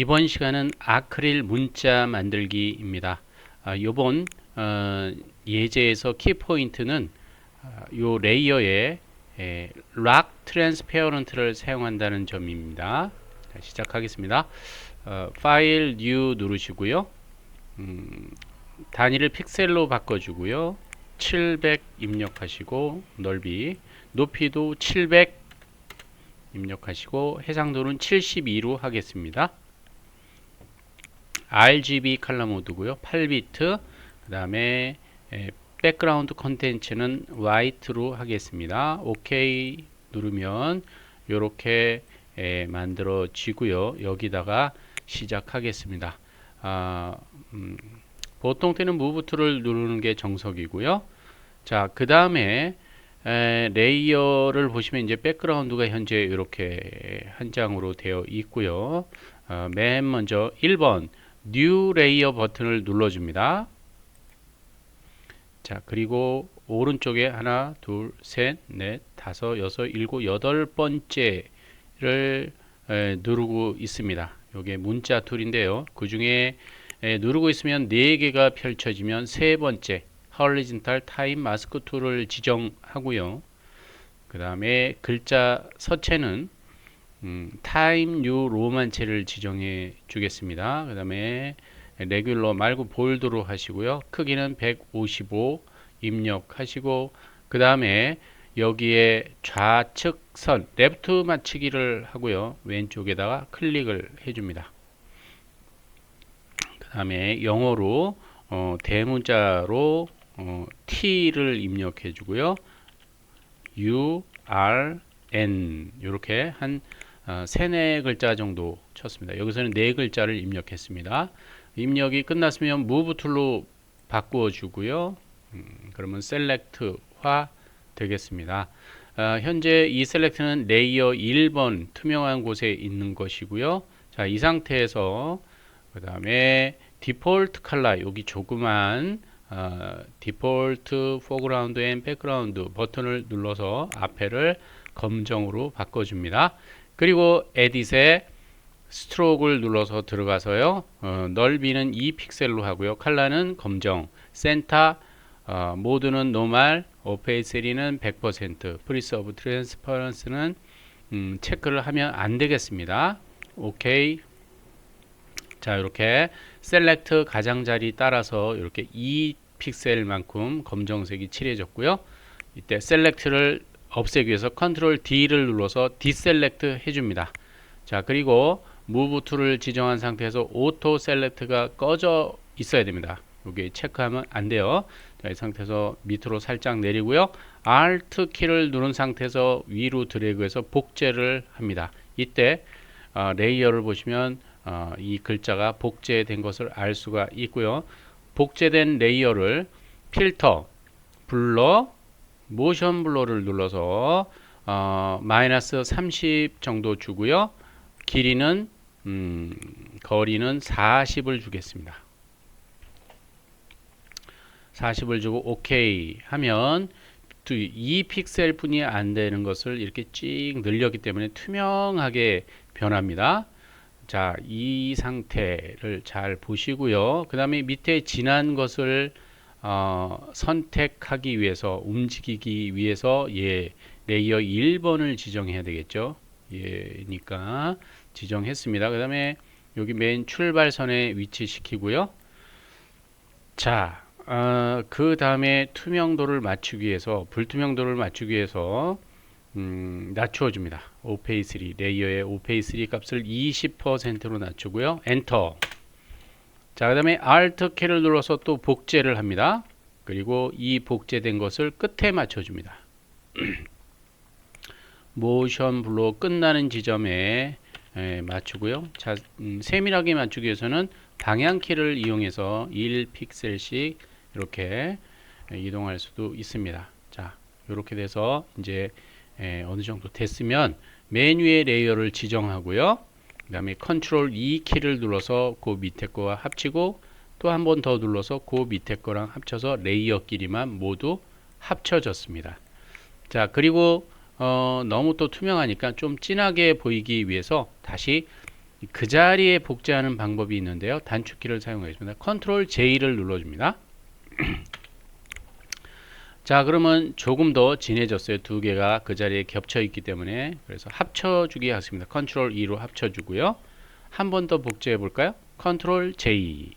이번 시간은 아크릴 문자 만들기입니다. 아, 이번 어, 예제에서 키포인트는 아, 요 레이어에 에, 락 트랜스페어런트를 사용한다는 점입니다. 자, 시작하겠습니다. 어, 파일 뉴 누르시고요. 음, 단위를 픽셀로 바꿔주고요. 700 입력하시고 넓이 높이도 700 입력하시고 해상도는 72로 하겠습니다. RGB 컬러 모드고요. 8비트 그 다음에 백그라운드 컨텐츠는 화이트로 하겠습니다. OK 누르면 이렇게 만들어지고요. 여기다가 시작하겠습니다. 아, 음, 보통 때는 무브 툴을 누르는 게 정석이고요. 자, 그 다음에 레이어를 보시면 이제 백그라운드가 현재 이렇게 한 장으로 되어 있고요. 어, 맨 먼저 1번 뉴 레이어 버튼을 눌러줍니다. 자, 그리고 오른쪽에 하나, 둘, 셋, 넷, 다섯, 여섯, 일곱, 여덟 번째를 에, 누르고 있습니다. 이게 문자 툴인데요. 그 중에 누르고 있으면 네 개가 펼쳐지면 세 번째 horizontal time mask 툴을 지정하고요. 그 다음에 글자 서체는 음, time 로만체를 지정해 주겠습니다. 그 다음에 레귤러 말고 볼드로 하시고요. 크기는 155 입력하시고 그 다음에 여기에 좌측 선 레프트 맞추기를 하고요. 왼쪽에다가 클릭을 해줍니다. 그 다음에 영어로 어, 대문자로 어, T를 입력해 주고요. U, R, N 이렇게 한 어, 세네 글자 정도 쳤습니다. 여기서는 네 글자를 입력했습니다. 입력이 끝났으면 Move 툴로 바꾸어 주고요. 음, 그러면 셀렉트화 되겠습니다. 아, 현재 이 셀렉트는 레이어 1번 투명한 곳에 있는 것이고요. 자, 이 상태에서 그 다음에 디폴트 컬러 여기 조그만 어, 디폴트 포그라운드 앤 백그라운드 버튼을 눌러서 앞에를 검정으로 바꿔줍니다. 그리고 에딧에 스트로크를 눌러서 들어가서요. 어, 넓이는 2 픽셀로 하고요. 컬러는 검정, 센터 어, 모드는 노말, 오페이스리는 100%, 프리서브 트랜스퍼런스는 음, 체크를 하면 안 되겠습니다. 오케이. 자, 이렇게 셀렉트 가장자리 따라서 이렇게 2 픽셀만큼 검정색이 칠해졌고요. 이때 셀렉트를 없애기 위해서 컨트롤 D를 눌러서 디셀렉트 해줍니다. 자, 그리고 무브 툴을 지정한 상태에서 오토 셀렉트가 꺼져 있어야 됩니다. 여기 체크하면 안 돼요. 자, 이 상태에서 밑으로 살짝 내리고요. Alt 키를 누른 상태에서 위로 드래그해서 복제를 합니다. 이때 어, 레이어를 보시면 어, 이 글자가 복제된 것을 알 수가 있고요. 복제된 레이어를 필터, 블러, 모션 블러를 눌러서 어, 마이너스 30 정도 주고요. 길이는 음, 거리는 40을 주겠습니다. 40을 주고 오케이 하면 2픽셀 뿐이 안 되는 것을 이렇게 찍 늘렸기 때문에 투명하게 변합니다. 자, 이 상태를 잘 보시고요. 그 다음에 밑에 진한 것을 어, 선택하기 위해서 움직이기 위해서 예, 레이어 1번을 지정해야 되겠죠. 예니까 지정했습니다. 그 다음에 여기 맨 출발선에 위치시키고요. 자, 어, 그 다음에 투명도를 맞추기 위해서 불투명도를 맞추기 위해서 음, 낮추어 줍니다. 오페이3 레이어의 오페이3 값을 20%로 낮추고요. 엔터. 자, 그 다음에 Alt 키를 눌러서 또 복제를 합니다. 그리고 이 복제된 것을 끝에 맞춰줍니다. 모션 블로 끝나는 지점에 에, 맞추고요. 자, 음, 세밀하게 맞추기 위해서는 방향 키를 이용해서 1픽셀씩 이렇게 이동할 수도 있습니다. 자, 이렇게 돼서 이제 에, 어느 정도 됐으면 메뉴의 레이어를 지정하고요. 그 다음에 컨트롤 E 키를 눌러서 그 밑에 거와 합치고 또 한 번 더 눌러서 그 밑에 거랑 합쳐서 레이어끼리만 모두 합쳐졌습니다. 자, 그리고 어, 너무 또 투명하니까 좀 진하게 보이기 위해서 다시 그 자리에 복제하는 방법이 있는데요. 단축키를 사용하겠습니다. 컨트롤 J를 눌러줍니다. 자 그러면 조금 더 진해졌어요. 두 개가 그 자리에 겹쳐 있기 때문에 그래서 합쳐주기 하겠습니다. 컨트롤 E로 합쳐주고요. 한 번 더 복제해 볼까요? 컨트롤 J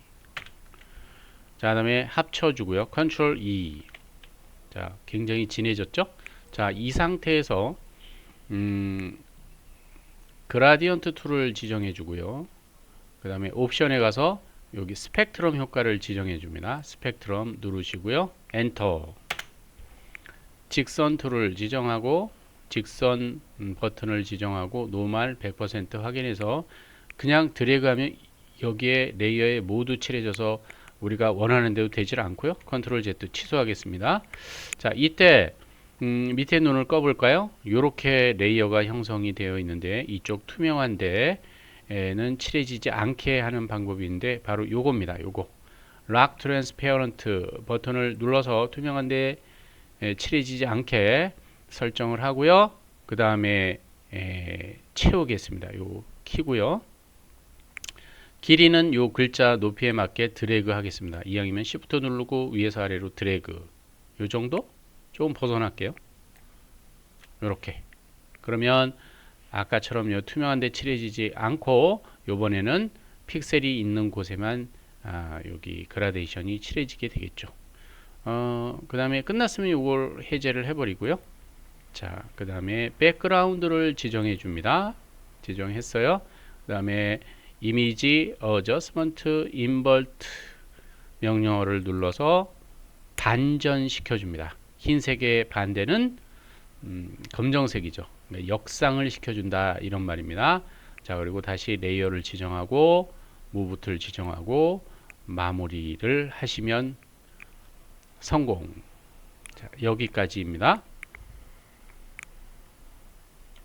자 다음에 합쳐주고요. 컨트롤 E 자 굉장히 진해졌죠? 자 이 상태에서 음, 그라디언트 툴을 지정해 주고요. 그 다음에 옵션에 가서 여기 스펙트럼 효과를 지정해 줍니다. 스펙트럼 누르시고요. 엔터 직선 툴을 지정하고 직선 음, 버튼을 지정하고 노말 100% 확인해서 그냥 드래그하면 여기에 레이어에 모두 칠해져서 우리가 원하는 대로 되질 않고요. 컨트롤 Z 취소하겠습니다. 자 이때 음, 밑에 눈을 꺼볼까요? 이렇게 레이어가 형성이 되어 있는데 이쪽 투명한 데에는 칠해지지 않게 하는 방법이 있는데 바로 요겁니다. 요거 락 트랜스페어런트 버튼을 눌러서 투명한 데에 칠해지지 않게 설정을 하고요. 그 다음에 채우겠습니다. 요 키고요. 길이는 요 글자 높이에 맞게 드래그 하겠습니다. 이왕이면 Shift 누르고 위에서 아래로 드래그 요 정도? 조금 벗어날게요. 이렇게 그러면 아까처럼 요 투명한 데 칠해지지 않고 요번에는 픽셀이 있는 곳에만 아, 여기 그라데이션이 칠해지게 되겠죠. 어, 그 다음에 끝났으면 이걸 해제를 해버리고요. 자, 그 다음에 백그라운드를 지정해 줍니다. 지정했어요. 그 다음에 이미지 어저스먼트 인버트 명령어를 눌러서 반전시켜 줍니다. 흰색의 반대는 음, 검정색이죠. 네, 역상을 시켜준다 이런 말입니다. 자 그리고 다시 레이어를 지정하고 무브 툴 지정하고 마무리를 하시면 성공. 자, 여기까지입니다.